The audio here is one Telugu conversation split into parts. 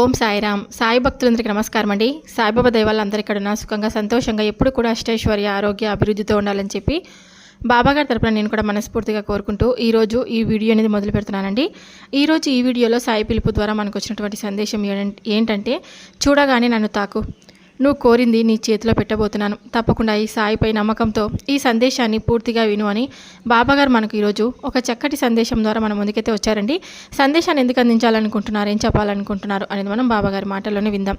ఓం సాయిరామ్. సాయి భక్తులందరికీ నమస్కారం అండి. సాయిబాబా దైవాలు అందరి ఇక్కడ ఉన్న సుఖంగా సంతోషంగా ఎప్పుడు కూడా అష్టైశ్వర్య ఆరోగ్య అభివృద్ధితో ఉండాలని చెప్పి బాబాగారి తరపున నేను కూడా మనస్ఫూర్తిగా కోరుకుంటూ ఈరోజు ఈ వీడియో అనేది మొదలు పెడుతున్నానండి. ఈరోజు ఈ వీడియోలో సాయి పిలుపు ద్వారా మనకు వచ్చినటువంటి సందేశం ఏంటంటే చూడగానే నన్ను తాకు. నువ్వు కోరింది నీ చేతిలో పెట్టబోతున్నాను. తప్పకుండా ఈ సాయిపై నమ్మకంతో ఈ సందేశాన్ని పూర్తిగా విను అని బాబాగారు మనకు ఈరోజు ఒక చక్కటి సందేశం ద్వారా మన ముందుకైతే వచ్చారండి. సందేశాన్ని ఎందుకు అందించాలనుకుంటున్నారు? ఏం చెప్పాలనుకుంటున్నారు? అనేది మనం బాబాగారి మాటల్లోనే విందాం.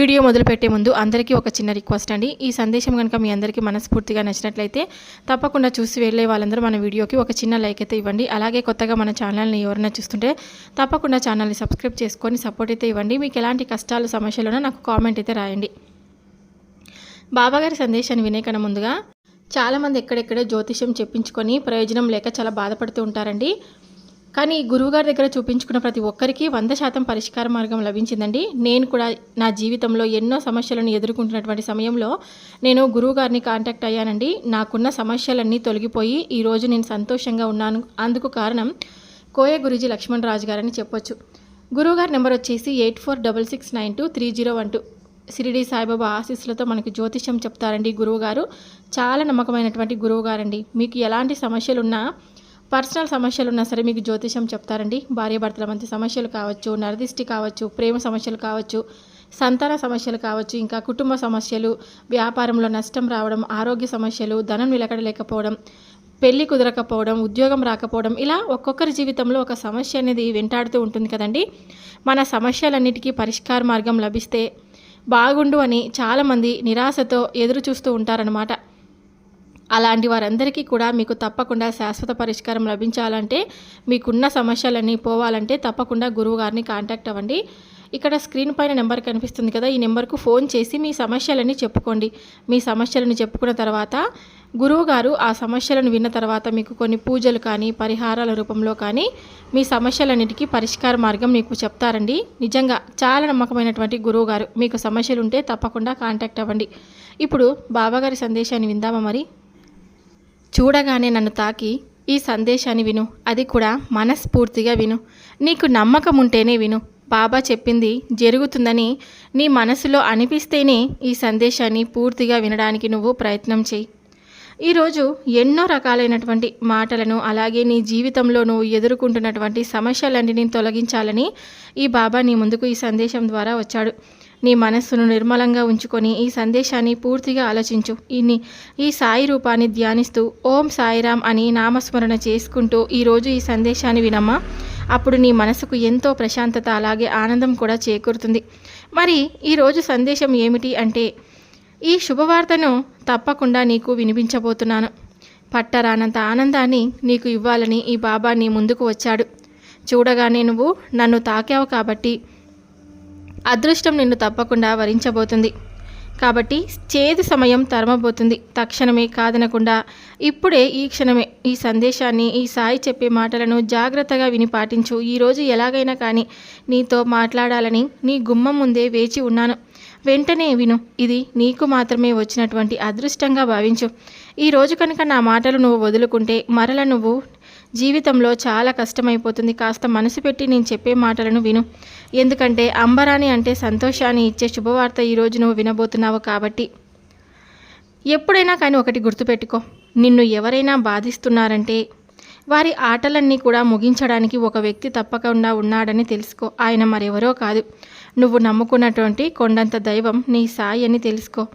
వీడియో మొదలుపెట్టే ముందు అందరికీ ఒక చిన్న రిక్వెస్ట్ అండి. ఈ సందేశం కనుక మీ అందరికీ మనస్ఫూర్తిగా నచ్చినట్లయితే తప్పకుండా చూసి వెళ్ళే వాళ్ళందరూ మన వీడియోకి ఒక చిన్న లైక్ అయితే ఇవ్వండి. అలాగే కొత్తగా మన ఛానల్ని ఎవరైనా చూస్తుంటే తప్పకుండా ఛానల్ని సబ్స్క్రైబ్ చేసుకొని సపోర్ట్ అయితే ఇవ్వండి. మీకు ఎలాంటి కష్టాలు సమస్యలు నాకు కామెంట్ అయితే రాయండి. బాబాగారి సందేశాన్ని వినేకన్నా ముందుగా చాలామంది ఎక్కడెక్కడే జ్యోతిష్యం చెప్పించుకొని ప్రయోజనం లేక చాలా బాధపడుతూ ఉంటారండి. కానీ గురువుగారి దగ్గర చూపించుకున్న ప్రతి ఒక్కరికి వంద శాతం పరిష్కార మార్గం లభించిందండి. నేను కూడా నా జీవితంలో ఎన్నో సమస్యలను ఎదుర్కొంటున్నటువంటి సమయంలో నేను గురువుగారిని కాంటాక్ట్ అయ్యానండి. నాకున్న సమస్యలన్నీ తొలగిపోయి ఈరోజు నేను సంతోషంగా ఉన్నాను. అందుకు కారణం కోయ గురుజీ లక్ష్మణ్ రాజు గారని చెప్పొచ్చు. గురువుగారి నెంబర్ వచ్చేసి eight four double six nine two three zero one two. Shirdi Sai ఆశీస్సులతో మనకి జ్యోతిష్యం చెప్తారండి గురువుగారు. చాలా నమ్మకమైనటువంటి గురువు గారండి మీకు ఎలాంటి సమస్యలు ఉన్నా పర్సనల్ సమస్యలు ఉన్నా సరే మీకు జ్యోతిష్యం చెప్తారండి. భార్యాభర్తల మధ్య సమస్యలు కావచ్చు నరదిష్టి కావచ్చు ప్రేమ సమస్యలు కావచ్చు సంతాన సమస్యలు కావచ్చు ఇంకా కుటుంబ సమస్యలు వ్యాపారంలో నష్టం రావడం ఆరోగ్య సమస్యలు ధనం నిలకడలేకపోవడం పెళ్ళి కుదరకపోవడం ఉద్యోగం రాకపోవడం ఇలా ఒక్కొక్కరి జీవితంలో ఒక సమస్య అనేది వెంటాడుతూ ఉంటుంది కదండి. మన సమస్యలన్నిటికీ పరిష్కార మార్గం లభిస్తే బాగుండు అని చాలామంది నిరాశతో ఎదురు చూస్తూ ఉంటారనమాట అలాంటి వారందరికీ కూడా మీకు తప్పకుండా శాశ్వత పరిష్కారం లభించాలంటే మీకున్న సమస్యలన్నీ పోవాలంటే తప్పకుండా గురువు గారిని కాంటాక్ట్ అవ్వండి. ఇక్కడ స్క్రీన్ పైన నెంబర్ కనిపిస్తుంది కదా ఈ నెంబర్కు ఫోన్ చేసి మీ సమస్యలని చెప్పుకోండి. మీ సమస్యలను చెప్పుకున్న తర్వాత గురువు గారు ఆ సమస్యలను విన్న తర్వాత మీకు కొన్ని పూజలు కానీ పరిహారాల రూపంలో కానీ మీ సమస్యలన్నిటికీ పరిష్కార మార్గం మీకు చెప్తారండి. నిజంగా చాలా నమ్మకమైనటువంటి గురువు గారు మీకు సమస్యలు ఉంటే తప్పకుండా కాంటాక్ట్ అవ్వండి. ఇప్పుడు బాబాగారి సందేశాన్ని విందామా మరి? చూడగానే నన్ను తాకి ఈ సందేశాన్ని విను. అది కూడా మనస్ఫూర్తిగా విను. నీకు నమ్మకం ఉంటేనే విను. బాబా చెప్పింది జరుగుతుందని నీ మనసులో అనిపిస్తేనే ఈ సందేశాన్ని పూర్తిగా వినడానికి నువ్వు ప్రయత్నం చేయి. ఈరోజు ఎన్నో రకాలైనటువంటి మాటలను అలాగే నీ జీవితంలో నువ్వు ఎదుర్కొంటున్నటువంటి సమస్యలన్నిటిని తొలగించాలని ఈ బాబా నీ ముందుకు ఈ సందేశం ద్వారా వచ్చాడు. నీ మనస్సును నిర్మలంగా ఉంచుకొని ఈ సందేశాన్ని పూర్తిగా ఆలోచించు. ఇన్ని ఈ సాయి రూపాన్ని ధ్యానిస్తూ ఓం సాయిరామ్ అని నామస్మరణ చేసుకుంటూ ఈరోజు ఈ సందేశాన్ని వినమ్మా. అప్పుడు నీ మనసుకు ఎంతో ప్రశాంతత అలాగే ఆనందం కూడా చేకూరుతుంది. మరి ఈరోజు సందేశం ఏమిటి అంటే ఈ శుభవార్తను తప్పకుండా నీకు వినిపించబోతున్నాను. పట్టరానంత ఆనందాన్ని నీకు ఇవ్వాలని ఈ బాబా నీ ముందుకు వచ్చాడు. చూడగానే నువ్వు నన్ను తాకావు కాబట్టి అదృష్టం నిన్ను తప్పకుండా వరించబోతుంది. కాబట్టి చేదు సమయం తరమబోతుంది. తక్షణమే కాదనకుండా ఇప్పుడే ఈ క్షణమే ఈ సందేశాన్ని ఈ సాయి చెప్పే మాటలను జాగ్రత్తగా విని పాటించు. ఈరోజు ఎలాగైనా కానీ నీతో మాట్లాడాలని నీ గుమ్మం ముందే వేచి ఉన్నాను. వెంటనే విను ఇది నీకు మాత్రమే వచ్చినటువంటి అదృష్టంగా భావించు. ఈ రోజు కనుక నా మాటలు నువ్వు వదులుకుంటే మరల నువ్వు జీవితంలో చాలా కష్టమైపోతుంది. కాస్త మనసు పెట్టి నేను చెప్పే మాటలను విను. ఎందుకంటే అంబరాని అంటే సంతోషాన్ని ఇచ్చే శుభవార్త ఈరోజు నువ్వు వినబోతున్నావు కాబట్టి. ఎప్పుడైనా కానీ ఒకటి గుర్తుపెట్టుకో. నిన్ను ఎవరైనా బాధిస్తున్నారంటే వారి ఆటలన్నీ కూడా ముగించడానికి ఒక వ్యక్తి తప్పకుండా ఉన్నాడని తెలుసుకో. ఆయన మరెవరో కాదు. నువ్వు నమ్ముకున్నటువంటి కొండంత దైవం నీ సాయి అని తెలుసుకో.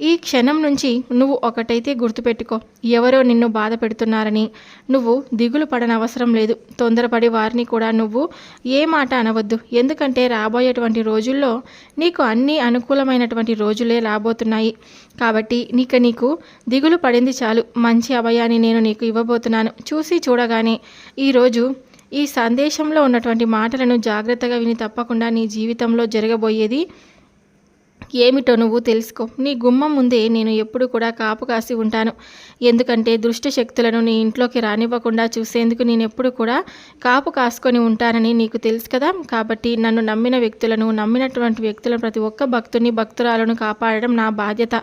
ఈ క్షణం నుంచి నువ్వు ఒకటైతే గుర్తుపెట్టుకో. ఎవరో నిన్ను బాధ పెడుతున్నారని. నువ్వు దిగులు పడనవసరం లేదు. తొందరపడి వారిని కూడా నువ్వు ఏ మాట అనవద్దు. ఎందుకంటే రాబోయేటువంటి రోజుల్లో నీకు అన్ని అనుకూలమైనటువంటి రోజులే రాబోతున్నాయి. కాబట్టి నీకు నీకు దిగులు పడింది చాలు. మంచి అభయాన్ని నేను నీకు ఇవ్వబోతున్నాను. చూసి చూడగానే ఈరోజు ఈ సందేశంలో ఉన్నటువంటి మాటలను జాగ్రత్తగా విని తప్పకుండా నీ జీవితంలో జరగబోయేది ఏమిటో నువ్వు తెలుసుకో. నీ గుమ్మం ముందే నేను ఎప్పుడు కూడా కాపు కాసి ఉంటాను. ఎందుకంటే దుష్ట శక్తులను నీ ఇంట్లోకి రానివ్వకుండా చూసేందుకు నేను ఎప్పుడు కూడా కాపు కాసుకొని ఉంటానని నీకు తెలుసు కదా. కాబట్టి నన్ను నమ్మిన వ్యక్తులను నమ్మినటువంటి వ్యక్తులను ప్రతి ఒక్క భక్తుని భక్తురాలను కాపాడడం నా బాధ్యత.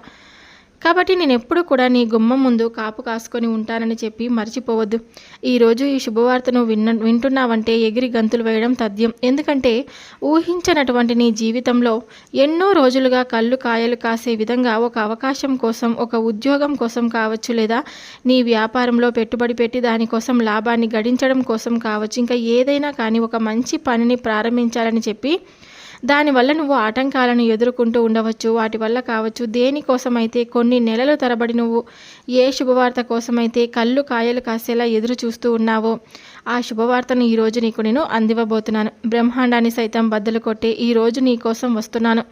కాబట్టి నేను ఎప్పుడు కూడా నీ గుమ్మం ముందు కాపు కాసుకొని ఉంటానని చెప్పి మర్చిపోవద్దు. ఈరోజు ఈ శుభవార్తను విన్న వింటున్నావంటే ఎగిరి గంతులు వేయడం తథ్యం. ఎందుకంటే ఊహించనటువంటి నీ జీవితంలో ఎన్నో రోజులుగా కళ్ళు కాయలు కాసే విధంగా ఒక అవకాశం కోసం ఒక ఉద్యోగం కోసం కావచ్చు లేదా నీ వ్యాపారంలో పెట్టుబడి పెట్టి దానికోసం లాభాన్ని గడించడం కోసం కావచ్చు ఇంకా ఏదైనా కానీ ఒక మంచి పనిని ప్రారంభించాలని చెప్పి దానివల్ల నువ్వు ఆటంకాలను ఎదుర్కొంటూ ఉండవచ్చు. వాటి వల్ల కావచ్చు. దేనికోసమైతే కొన్ని నెలల తరబడి నువ్వు ఏ శుభవార్త కోసమైతే కళ్ళు కాయలు కాసేలా ఎదురు చూస్తూ ఉన్నావో ఆ శుభవార్తను ఈరోజు నీకు నేను అందివ్వబోతున్నాను. బ్రహ్మాండాన్ని సైతం బద్దలు కొట్టే ఈరోజు నీ కోసం వస్తున్నాను.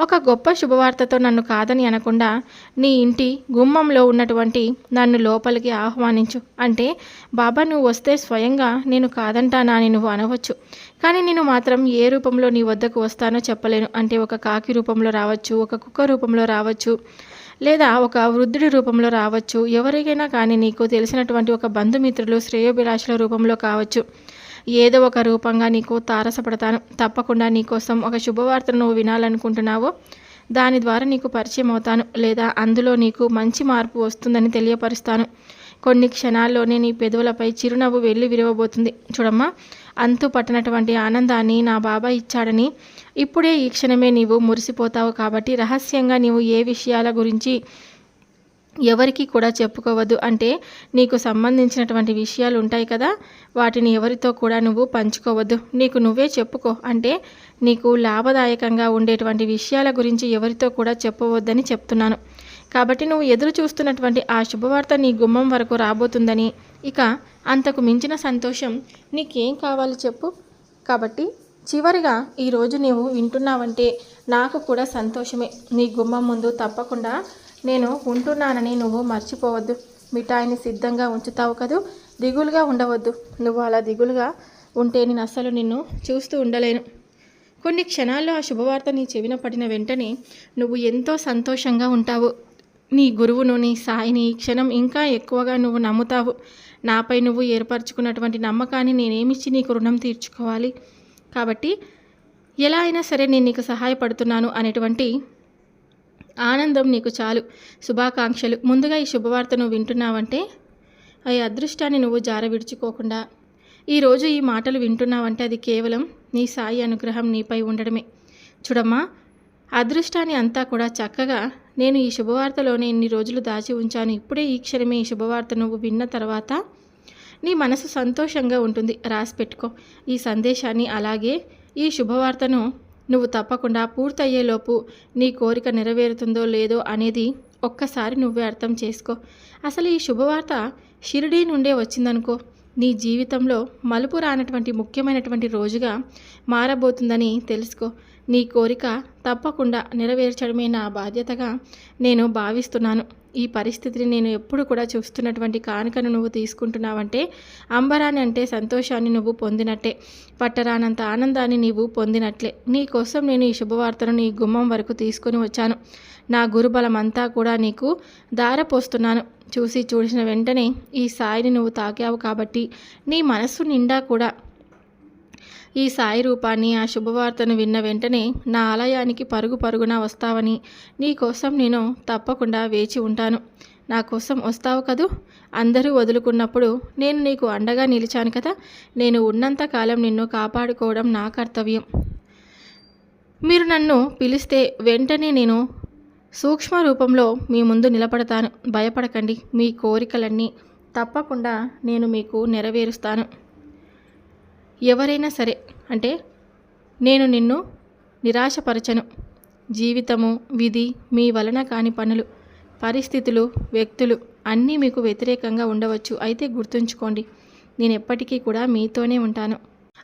ఒక గొప్ప శుభవార్తతో నన్ను కాదని అనకుండా నీ ఇంటి గుమ్మంలో ఉన్నటువంటి నన్ను లోపలికి ఆహ్వానించు. అంటే బాబా నువ్వు వస్తే స్వయంగా నేను కాదంటానా అని నువ్వు అనవచ్చు. కానీ నేను మాత్రం ఏ రూపంలో నీ వద్దకు వస్తానో చెప్పలేను. అంటే ఒక కాకి రూపంలో రావచ్చు ఒక కుక్క రూపంలో రావచ్చు లేదా ఒక వృద్ధుడి రూపంలో రావచ్చు. ఎవరికైనా కానీ నీకు తెలిసినటువంటి ఒక బంధుమిత్రులు శ్రేయోభిలాషుల రూపంలో కావచ్చు. ఏదో ఒక రూపంగా నీకు తారసపడతాను. తప్పకుండా నీకోసం ఒక శుభవార్తను నువ్వు వినాలనుకుంటున్నావో దాని ద్వారా నీకు పరిచయం అవుతాను. లేదా అందులో నీకు మంచి మార్పు వస్తుందని తెలియపరుస్తాను. కొన్ని క్షణాల్లోనే నీ పెదవులపై చిరునవ్వు వెళ్ళి విరవబోతుంది. చూడమ్మా అంతు పట్టనటువంటి ఆనందాన్ని నా బాబా ఇచ్చాడని. ఇప్పుడే ఈ క్షణమే నీవు మురిసిపోతావు కాబట్టి రహస్యంగా నీవు ఏ విషయాల గురించి ఎవరికి కూడా చెప్పుకోవద్దు. అంటే నీకు సంబంధించినటువంటి విషయాలు ఉంటాయి కదా వాటిని ఎవరితో కూడా నువ్వు పంచుకోవద్దు. నీకు నువ్వే చెప్పుకో. అంటే నీకు లాభదాయకంగా ఉండేటువంటి విషయాల గురించి ఎవరితో కూడా చెప్పవద్దని చెప్తున్నాను. కాబట్టి నువ్వు ఎదురు చూస్తున్నటువంటి ఆ శుభవార్త నీ గుమ్మం వరకు రాబోతుందని ఇక అంతకు మించిన సంతోషం నీకేం కావాలి చెప్పు. కాబట్టి చివరిగా ఈరోజు నీవు వింటున్నావంటే నాకు కూడా సంతోషమే. నీ గుమ్మం ముందు తప్పకుండా నేను ఉంటున్నానని నువ్వు మర్చిపోవద్దు. మిఠాయిని సిద్ధంగా ఉంచుతావు కదూ? దిగులుగా ఉండవద్దు. నువ్వు అలా దిగులుగా ఉంటే నేను అస్సలు నిన్ను చూస్తూ ఉండలేను. కొన్ని క్షణాల్లో ఆ శుభవార్త నీ చెవిన పడిన వెంటనే నువ్వు ఎంతో సంతోషంగా ఉంటావు. నీ గురువును నీ సాయిని ఈ క్షణం ఇంకా ఎక్కువగా నువ్వు నమ్ముతావు. నాపై నువ్వు ఏర్పరచుకున్నటువంటి నమ్మకాన్ని నేనేమిచ్చి నీకు రుణం తీర్చుకోవాలి? కాబట్టి ఎలా అయినా సరే నేను నీకు సహాయపడుతున్నాను అనేటువంటి ఆనందం నీకు చాలు. శుభాకాంక్షలు. ముందుగా ఈ శుభవార్త నువ్వు వింటున్నావంటే ఈ అదృష్టాన్ని నువ్వు జార విడుచుకోకుండా ఈరోజు ఈ మాటలు వింటున్నావంటే అది కేవలం నీ సాయి అనుగ్రహం నీపై ఉండడమే. చూడమ్మా అదృష్టాన్ని అంతా కూడా చక్కగా నేను ఈ శుభవార్తలోనే ఇన్ని రోజులు దాచి ఉంచాను. ఇప్పుడే ఈ క్షణమే ఈ శుభవార్త నువ్వు విన్న తర్వాత నీ మనసు సంతోషంగా ఉంటుంది. రాసి పెట్టుకో. ఈ సందేశాన్ని అలాగే ఈ శుభవార్తను నువ్వు తప్పకుండా పూర్తయ్యేలోపు నీ కోరిక నెరవేరుతుందో లేదో అనేది ఒక్కసారి నువ్వే అర్థం చేసుకో. అసలు ఈ శుభవార్త షిరిడీ నుండే వచ్చిందనుకో నీ జీవితంలో మలుపు రానటువంటి ముఖ్యమైనటువంటి రోజుగా మారబోతుందని తెలుసుకో. నీ కోరిక తప్పకుండా నెరవేర్చడమే నా బాధ్యతగా నేను భావిస్తున్నాను. ఈ పరిస్థితిని నేను ఎప్పుడు కూడా చూస్తున్నటువంటి కానుకను నువ్వు తీసుకుంటున్నావంటే అంబరాన్ని అంటే సంతోషాన్ని నువ్వు పొందినట్టే పట్టరానంత ఆనందాన్ని నీవు పొందినట్లే. నీ కోసం నేను ఈ శుభవార్తను నీ గుమ్మం వరకు తీసుకొని వచ్చాను. నా గురుబలం అంతా కూడా నీకు దారపోస్తున్నాను చూసి చూసిన వెంటనే ఈ సాయిని నువ్వు తాకావు కాబట్టి నీ మనస్సు నిండా కూడా ఈ సాయి రూపాన్ని ఆ శుభవార్తను విన్న వెంటనే నా ఆలయానికి పరుగు పరుగున వస్తావని నీ కోసం నేను తప్పకుండా వేచి ఉంటాను. నా కోసం వస్తావు కదూ? అందరూ వదులుకున్నప్పుడు నేను నీకు అండగా నిలిచాను కదా? నేను ఉన్నంతకాలం నిన్ను కాపాడుకోవడం నా కర్తవ్యం. మీరు నన్ను పిలిస్తే వెంటనే నేను సూక్ష్మ రూపంలో మీ ముందు నిలబడతాను. భయపడకండి. మీ కోరికలన్నీ తప్పకుండా నేను మీకు నెరవేరుస్తాను. ఎవరైనా సరే అంటే నేను నిన్ను నిరాశపరచను. జీవితము విధి మీ వలన కాని పనులు పరిస్థితులు వ్యక్తులు అన్నీ మీకు వ్యతిరేకంగా ఉండవచ్చు. అయితే గుర్తుంచుకోండి నేను ఎప్పటికీ కూడా మీతోనే ఉంటాను.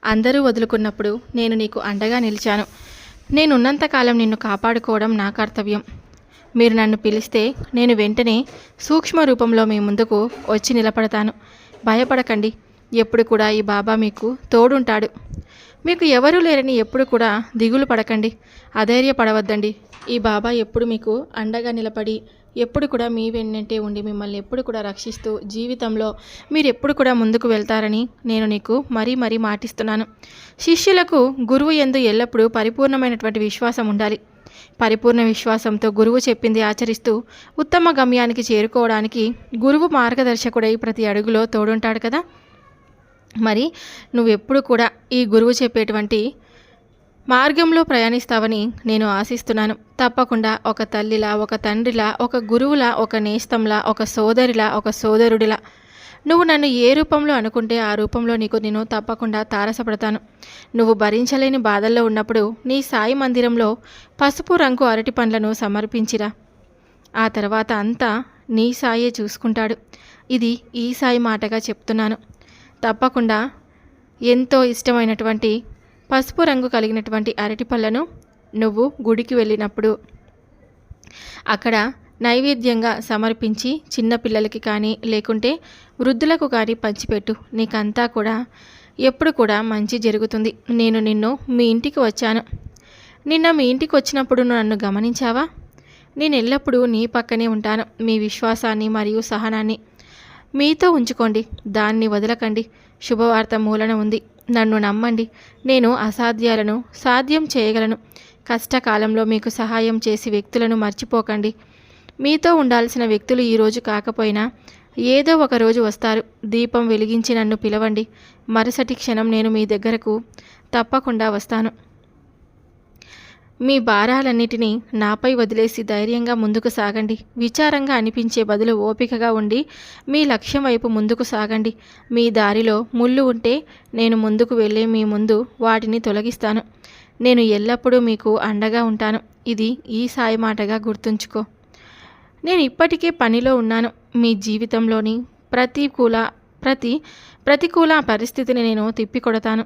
అందరూ వదులుకున్నప్పుడు నేను నీకు అండగా నిలిచాను. నేనున్నంతకాలం నిన్ను కాపాడుకోవడం నా కర్తవ్యం. మీరు నన్ను పిలిస్తే నేను వెంటనే సూక్ష్మ రూపంలో మీ ముందుకు వచ్చి నిలబడతాను. భయపడకండి. ఎప్పుడు కూడా ఈ బాబా మీకు తోడుంటాడు. మీకు ఎవరూ లేరని ఎప్పుడు కూడా దిగులు పడకండి. అధైర్యపడవద్దండి. ఈ బాబా ఎప్పుడు మీకు అండగా నిలబడి ఎప్పుడు కూడా మీ వెన్నంటే ఉండి మిమ్మల్ని ఎప్పుడు కూడా రక్షిస్తూ జీవితంలో మీరు ఎప్పుడు కూడా ముందుకు వెళ్తారని నేను నీకు మరీ మరీ మాటిస్తున్నాను. శిష్యులకు గురువు ఎందు ఎల్లప్పుడూ పరిపూర్ణమైనటువంటి విశ్వాసం ఉండాలి. పరిపూర్ణ విశ్వాసంతో గురువు చెప్పింది ఆచరిస్తూ ఉత్తమ గమ్యానికి చేరుకోవడానికి గురువు మార్గదర్శకుడై ప్రతి అడుగులో తోడుంటాడు కదా. మరి నువ్వెప్పుడు కూడా ఈ గురువు చెప్పేటువంటి మార్గంలో ప్రయాణిస్తావని నేను ఆశిస్తున్నాను. తప్పకుండా ఒక తల్లిలా ఒక తండ్రిలా ఒక గురువులా ఒక నేస్తంలా ఒక సోదరిలా ఒక సోదరుడిలా. నువ్వు నన్ను ఏ రూపంలో అనుకుంటే ఆ రూపంలో నీకు నేను తప్పకుండా తారసపడతాను. నువ్వు భరించలేని బాధల్లో ఉన్నప్పుడు నీ సాయి మందిరంలో పసుపు రంగు అరటి పండ్లను సమర్పించిరా. ఆ తర్వాత అంతా నీ సాయే చూసుకుంటాడు. ఇది ఈ సాయి మాటగా చెప్తున్నాను. తప్పకుండా ఎంతో ఇష్టమైనటువంటి పసుపు రంగు కలిగినటువంటి అరటి పళ్ళను నువ్వు గుడికి వెళ్ళినప్పుడు అక్కడ నైవేద్యంగా సమర్పించి చిన్నపిల్లలకి కానీ లేకుంటే వృద్ధులకు కానీ పంచిపెట్టు. నీకంతా కూడా ఎప్పుడు కూడా మంచి జరుగుతుంది. నేను నిన్ను మీ ఇంటికి వచ్చాను. నిన్న మీ ఇంటికి వచ్చినప్పుడు నన్ను గమనించావా? నేను ఎల్లప్పుడూ నీ పక్కనే ఉంటాను. మీ విశ్వాసాన్ని మరియు సహనాన్ని మీతో ఉంచుకోండి. దాన్ని వదలకండి. శుభవార్త మూలన ఉంది. నన్ను నమ్మండి. నేను అసాధ్యాలను సాధ్యం చేయగలను. కష్టకాలంలో మీకు సహాయం చేసి వ్యక్తులను మర్చిపోకండి. మీతో ఉండాల్సిన వ్యక్తులు ఈరోజు కాకపోయినా ఏదో ఒక రోజు వస్తారు. దీపం వెలిగించి నన్ను పిలవండి. మరుసటి క్షణం నేను మీ దగ్గరకు తప్పకుండా వస్తాను. మీ భారాలన్నిటినీ నాపై వదిలేసి ధైర్యంగా ముందుకు సాగండి. విచారంగా అనిపించే బదులు ఓపికగా ఉండి మీ లక్ష్యం వైపు ముందుకు సాగండి. మీ దారిలో ముళ్ళు ఉంటే నేను ముందుకు వెళ్ళే మీ ముందు వాటిని తొలగిస్తాను. నేను ఎల్లప్పుడూ మీకు అండగా ఉంటాను. ఇది ఈ సాయి మాటగా గుర్తుంచుకో. నేను ఇప్పటికే పనిలో ఉన్నాను. మీ జీవితంలోని ప్రతికూల ప్రతి ప్రతికూల పరిస్థితిని నేను తిప్పికొడతాను.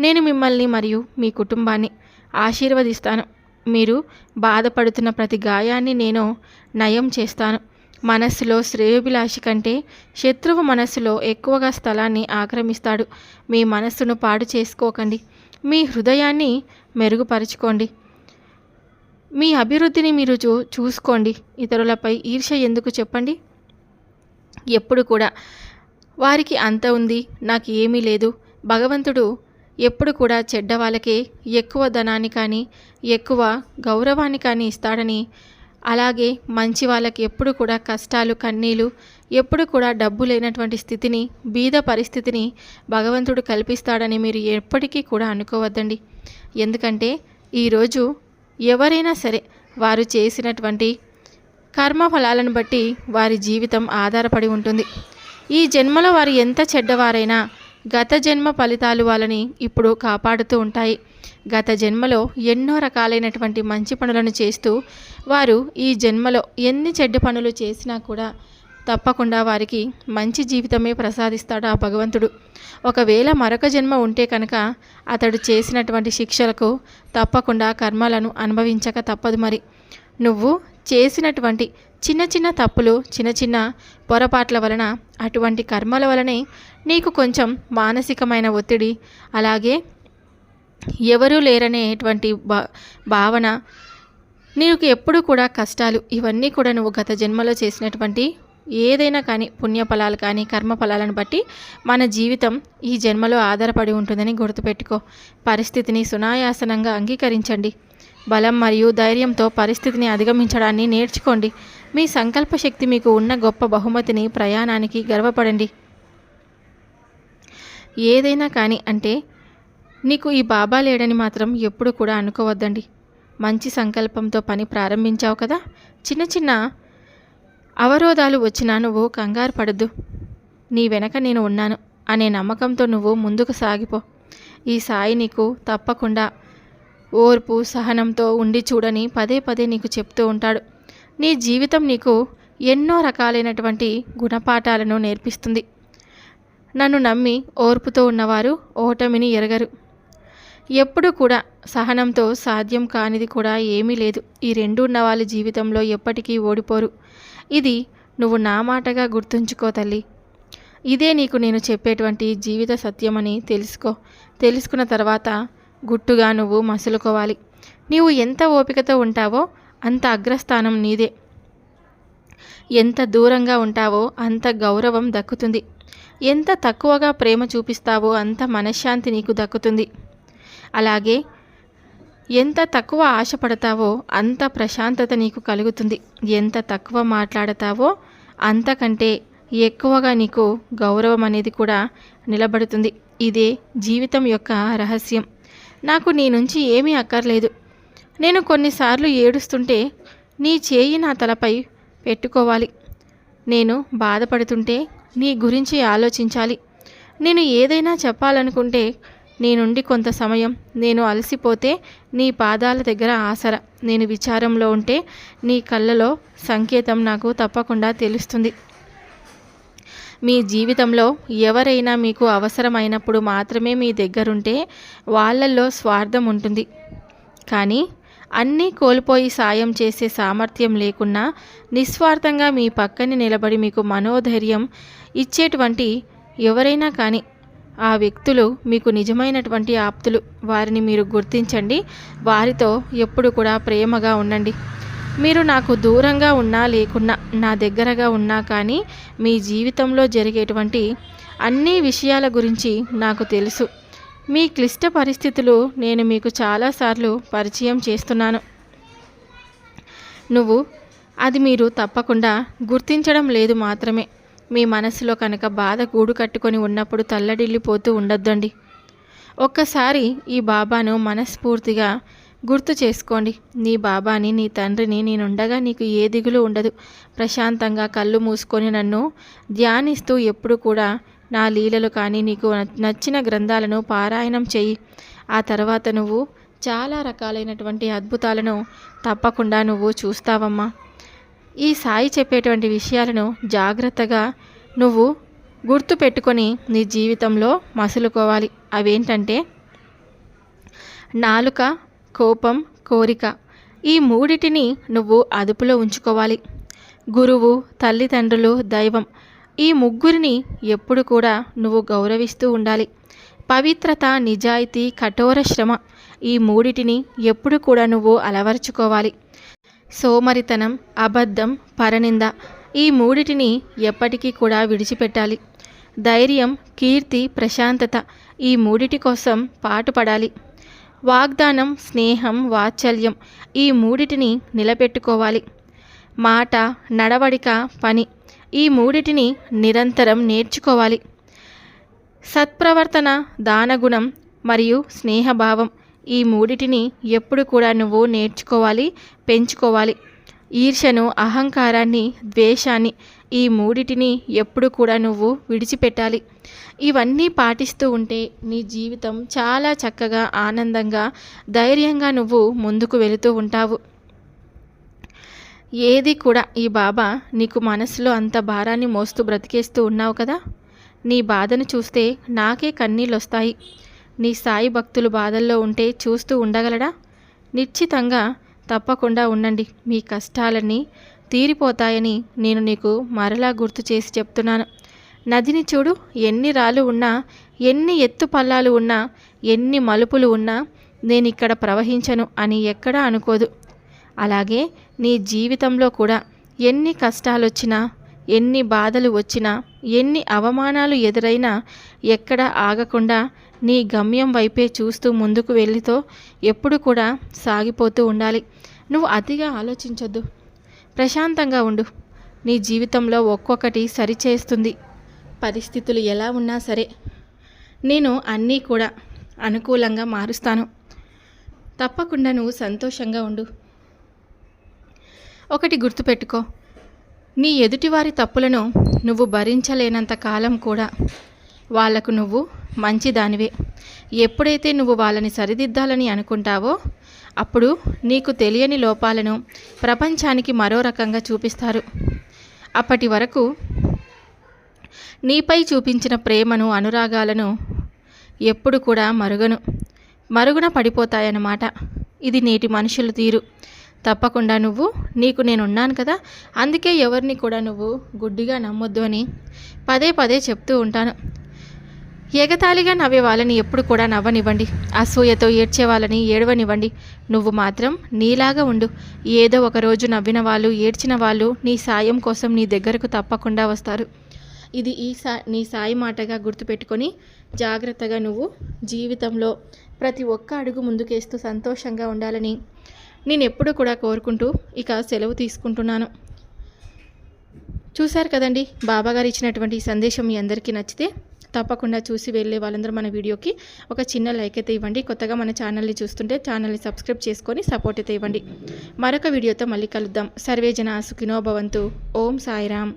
నేను మిమ్మల్ని మరియు మీ కుటుంబాన్ని ఆశీర్వదిస్తాను. మీరు బాధపడుతున్న ప్రతి గాయాన్ని నేను నయం చేస్తాను. మనస్సులో శ్రేయోభిలాషి కంటే శత్రువు మనస్సులో ఎక్కువగా స్థలాన్ని ఆక్రమిస్తాడు. మీ మనస్సును పాడు చేసుకోకండి. మీ హృదయాన్ని మెరుగుపరుచుకోండి. మీ అభివృద్ధిని మీరు చూ చూసుకోండి. ఇతరులపై ఈర్ష ఎందుకు చెప్పండి? ఎప్పుడు కూడా. వారికి అంత ఉంది. నాకు ఏమీ లేదు. భగవంతుడు ఎప్పుడు కూడా చెడ్డ వాళ్ళకే ఎక్కువ ధనాన్ని కానీ ఎక్కువ గౌరవాన్ని కానీ ఇస్తాడని అలాగే మంచి వాళ్ళకి ఎప్పుడు కూడా కష్టాలు కన్నీలు ఎప్పుడు కూడా డబ్బు లేనటువంటి స్థితిని బీద పరిస్థితిని భగవంతుడు కల్పిస్తాడని మీరు ఎప్పటికీ కూడా అనుకోవద్దండి. ఎందుకంటే ఈరోజు ఎవరైనా సరే వారు చేసినటువంటి కర్మఫలాలను బట్టి వారి జీవితం ఆధారపడి ఉంటుంది. ఈ జన్మలో వారు ఎంత చెడ్డవారైనా గత జన్మ ఫలితాలు వాళ్ళని ఇప్పుడు కాపాడుతూ ఉంటాయి. గత జన్మలో ఎన్నో రకాలైనటువంటి మంచి పనులను చేస్తూ వారు ఈ జన్మలో ఎన్ని చెడ్డ పనులు చేసినా కూడా తప్పకుండా వారికి మంచి జీవితమే ప్రసాదిస్తాడు ఆ భగవంతుడు. ఒకవేళ మరొక జన్మ ఉంటే కనుక అతడు చేసినటువంటి శిక్షలకు తప్పకుండా కర్మలను అనుభవించక తప్పదు మరి. నువ్వు చేసినటువంటి చిన్న చిన్న తప్పులు చిన్న చిన్న పొరపాట్ల వలన అటువంటి కర్మల వలనే నీకు కొంచెం మానసికమైన ఒత్తిడి అలాగే ఎవరూ లేరనేటువంటి భా భావన నీకు ఎప్పుడు కూడా కష్టాలు ఇవన్నీ కూడా నువ్వు గత జన్మలో చేసినటువంటి ఏదైనా కానీ పుణ్యఫలాలు కానీ కర్మఫలాలను బట్టి మన జీవితం ఈ జన్మలో ఆధారపడి ఉంటుందని గుర్తుపెట్టుకో. పరిస్థితిని సునాయాసనంగా అంగీకరించండి. బలం మరియు ధైర్యంతో పరిస్థితిని అధిగమించడాన్ని నేర్చుకోండి. మీ సంకల్ప శక్తి మీకు ఉన్న గొప్ప బహుమతిని ప్రయాణానికి గర్వపడండి. ఏదైనా కానీ అంటే నీకు ఈ బాబా లేడని మాత్రం ఎప్పుడు కూడా అనుకోవద్దండి. మంచి సంకల్పంతో పని ప్రారంభించావు కదా? చిన్న చిన్న అవరోధాలు వచ్చినా నువ్వు కంగారు పడద్దు. నీ వెనక నేను ఉన్నాను అనే నమ్మకంతో నువ్వు ముందుకు సాగిపో. ఈ సాయి నీకు తప్పకుండా ఓర్పు సహనంతో ఉండి చూడని పదే పదే నీకు చెప్తూ ఉంటాడు. నీ జీవితం నీకు ఎన్నో రకాలైనటువంటి గుణపాఠాలను నేర్పిస్తుంది. నన్ను నమ్మి ఓర్పుతో ఉన్నవారు ఓటమిని ఎరగరు. ఎప్పుడు కూడా సహనంతో సాధ్యం కానిది కూడా ఏమీ లేదు. ఈ రెండు ఉన్న వాళ్ళ జీవితంలో ఎప్పటికీ ఓడిపోరు. ఇది నువ్వు నా మాటగా గుర్తుంచుకో తల్లి. ఇదే నీకు నేను చెప్పేటువంటి జీవిత సత్యమని తెలుసుకో. తెలుసుకున్న తర్వాత గుట్టుగా నువ్వు మసులుకోవాలి. నీవు ఎంత ఓపికతో ఉంటావో అంత అగ్రస్థానం నీదే. ఎంత దూరంగా ఉంటావో అంత గౌరవం దక్కుతుంది. ఎంత తక్కువగా ప్రేమ చూపిస్తావో అంత మనశ్శాంతి నీకు దక్కుతుంది. అలాగే ఎంత తక్కువ ఆశపడతావో అంత ప్రశాంతత నీకు కలుగుతుంది. ఎంత తక్కువ మాట్లాడతావో అంతకంటే ఎక్కువగా నీకు గౌరవం అనేది కూడా నిలబడుతుంది. ఇదే జీవితం యొక్క రహస్యం. నాకు నీ నుంచి ఏమీ అక్కర్లేదు. నేను కొన్నిసార్లు ఏడుస్తుంటే నీ చేయి నా తలపై పెట్టుకోవాలి. నేను బాధపడుతుంటే నీ గురించి ఆలోచించాలి. నేను ఏదైనా చెప్పాలనుకుంటే నీ నుండి కొంత సమయం నేను అలసిపోతే నీ పాదాల దగ్గర ఆసర. నేను విచారంలో ఉంటే నీ కళ్ళలో సంకేతం నాకు తప్పకుండా తెలుస్తుంది. మీ జీవితంలో ఎవరైనా మీకు అవసరమైనప్పుడు మాత్రమే మీ దగ్గరుంటే వాళ్ళల్లో స్వార్థం ఉంటుంది. కానీ అన్నీ కోల్పోయి సాయం చేసే సామర్థ్యం లేకున్నా నిస్వార్థంగా మీ పక్కని నిలబడి మీకు మనోధైర్యం ఇచ్చేటువంటి ఎవరైనా కానీ ఆ వ్యక్తులు మీకు నిజమైనటువంటి ఆప్తులు వారిని మీరు గుర్తించండి. వారితో ఎప్పుడు కూడా ప్రేమగా ఉండండి. మీరు నాకు దూరంగా ఉన్నా లేకున్నా నా దగ్గరగా ఉన్నా కానీ మీ జీవితంలో జరిగేటువంటి అన్ని విషయాల గురించి నాకు తెలుసు. మీ క్లిష్ట పరిస్థితులు నేను మీకు చాలాసార్లు పరిచయం చేస్తున్నాను. నువ్వు అది మీరు తప్పకుండా గుర్తించడం లేదు మాత్రమే. మీ మనసులో కనుక బాధ గూడు కట్టుకొని ఉన్నప్పుడు తల్లడిల్లిపోతూ ఉండొద్దండి. ఒక్కసారి ఈ బాబాను మనస్ఫూర్తిగా గుర్తు చేసుకోండి. నీ బాబాని నీ తండ్రిని నేనుండగా నీకు ఏ దిగులు ఉండదు. ప్రశాంతంగా కళ్ళు మూసుకొని నన్ను ధ్యానిస్తూ ఎప్పుడు కూడా నా లీలలు కానీ నీకు నచ్చిన గ్రంథాలను పారాయణం చెయ్యి. ఆ తర్వాత నువ్వు చాలా రకాలైనటువంటి అద్భుతాలను తప్పకుండా నువ్వు చూస్తావమ్మా. ఈ సాయి చెప్పేటువంటి విషయాలను జాగ్రత్తగా నువ్వు గుర్తు పెట్టుకొని నీ జీవితంలో మసులుకోవాలి. అవేంటంటే నాలుక కోపం కోరిక ఈ మూడిటిని నువ్వు అదుపులో ఉంచుకోవాలి. గురువు తల్లిదండ్రులు దైవం ఈ ముగ్గురిని ఎప్పుడు కూడా నువ్వు గౌరవిస్తూ ఉండాలి. పవిత్రత నిజాయితీ కఠోర శ్రమ ఈ మూడిటిని ఎప్పుడు కూడా నువ్వు అలవర్చుకోవాలి. సోమరితనం అబద్ధం పరనింద ఈ మూడిటిని ఎప్పటికీ కూడా విడిచిపెట్టాలి. ధైర్యం కీర్తి ప్రశాంతత ఈ మూడిటి కోసం పాటుపడాలి. వాగ్దానం స్నేహం వాత్సల్యం ఈ మూడిటిని నిలబెట్టుకోవాలి. మాట నడవడిక పని ఈ మూడిటిని నిరంతరం నేర్చుకోవాలి. సత్ప్రవర్తన దానగుణం మరియు స్నేహభావం ఈ మూడిటిని ఎప్పుడు కూడా నువ్వు నేర్చుకోవాలి పెంచుకోవాలి. ఈర్షను అహంకారాన్ని ద్వేషాన్ని ఈ మూడిటిని ఎప్పుడు కూడా నువ్వు విడిచిపెట్టాలి. ఇవన్నీ పాటిస్తూ ఉంటే నీ జీవితం చాలా చక్కగా ఆనందంగా ధైర్యంగా నువ్వు ముందుకు వెళుతూ ఉంటావు. ఏది కూడా ఈ బాబా నీకు మనసులో అంత భారాన్ని మోస్తూ బ్రతికేస్తూ ఉన్నావు కదా? నీ బాధను చూస్తే నాకే కన్నీళ్ళు వస్తాయి నీ సాయి భక్తులు బాధల్లో ఉంటే చూస్తూ ఉండగలడా? నిశ్చితంగా తప్పకుండా ఉండండి. మీ కష్టాలన్నీ తీరిపోతాయని నేను నీకు మరలా గుర్తు చేసి చెప్తున్నాను. నదిని చూడు ఎన్ని రాళ్ళు ఉన్నా ఎన్ని ఎత్తు పల్లాలు ఉన్నా ఎన్ని మలుపులు ఉన్నా నేను ఇక్కడ ప్రవహించను అని ఎక్కడా అనుకోదు. అలాగే నీ జీవితంలో కూడా ఎన్ని కష్టాలు వచ్చినా ఎన్ని బాధలు వచ్చినా ఎన్ని అవమానాలు ఎదురైనా ఎక్కడ ఆగకుండా నీ గమ్యం వైపే చూస్తూ ముందుకు వెళ్ళితో ఎప్పుడు కూడా సాగిపోతూ ఉండాలి. నువ్వు అతిగా ఆలోచించొద్దు. ప్రశాంతంగా ఉండు. నీ జీవితంలో ఒక్కొక్కటి సరిచేస్తుంది. పరిస్థితులు ఎలా ఉన్నా సరే. నేను అన్నీ కూడా అనుకూలంగా మారుస్తాను. తప్పకుండా నువ్వు సంతోషంగా ఉండు. ఒకటి గుర్తుపెట్టుకో. నీ ఎదుటివారి తప్పులను నువ్వు భరించలేనంత కాలం కూడా వాళ్ళకు నువ్వు మంచిదానివే. ఎప్పుడైతే నువ్వు వాళ్ళని సరిదిద్దాలని అనుకుంటావో అప్పుడు నీకు తెలియని లోపాలను ప్రపంచానికి మరో రకంగా చూపిస్తారు. అప్పటి వరకు నీపై చూపించిన ప్రేమను అనురాగాలను ఎప్పుడు కూడా మరుగును. మరుగున పడిపోతాయన్నమాట. ఇది నేటి మనుషుల తీరు. తప్పకుండా నువ్వు నీకు నేనున్నాను కదా అందుకే ఎవరిని కూడా నువ్వు గుడ్డిగా నమ్మొద్దు అని పదే పదే చెప్తూ ఉంటాను. ఎగతాళిగా నవ్వే వాళ్ళని ఎప్పుడు కూడా నవ్వనివ్వండి. అసూయతో ఏడ్చే వాళ్ళని ఏడవనివ్వండి. నువ్వు మాత్రం నీలాగా ఉండు. ఏదో ఒక రోజు నవ్విన వాళ్ళు ఏడ్చిన వాళ్ళు నీ సాయం కోసం నీ దగ్గరకు తప్పకుండా వస్తారు. ఇది ఈ సా నీ సాయి మాటగా గుర్తుపెట్టుకొని జాగ్రత్తగా నువ్వు జీవితంలో ప్రతి ఒక్క అడుగు ముందుకేస్తూ సంతోషంగా ఉండాలని నేను ఎప్పుడూ కూడా కోరుకుంటూ ఇక సెలవు తీసుకుంటున్నాను. చూశారు కదండి బాబాగారు ఇచ్చినటువంటి సందేశం మీ అందరికీ నచ్చితే తప్పకుండా చూసి వెళ్ళే వాళ్ళందరూ మన వీడియోకి ఒక చిన్న లైక్ అయితే ఇవ్వండి. కొత్తగా మన ఛానల్ని చూస్తుంటే ఛానల్ని సబ్స్క్రైబ్ చేసుకొని సపోర్ట్ అయితే ఇవ్వండి. మరొక వీడియోతో మళ్ళీ కలుద్దాం. సర్వేజన సుఖినోభవంతు ఓం సాయిరామ్.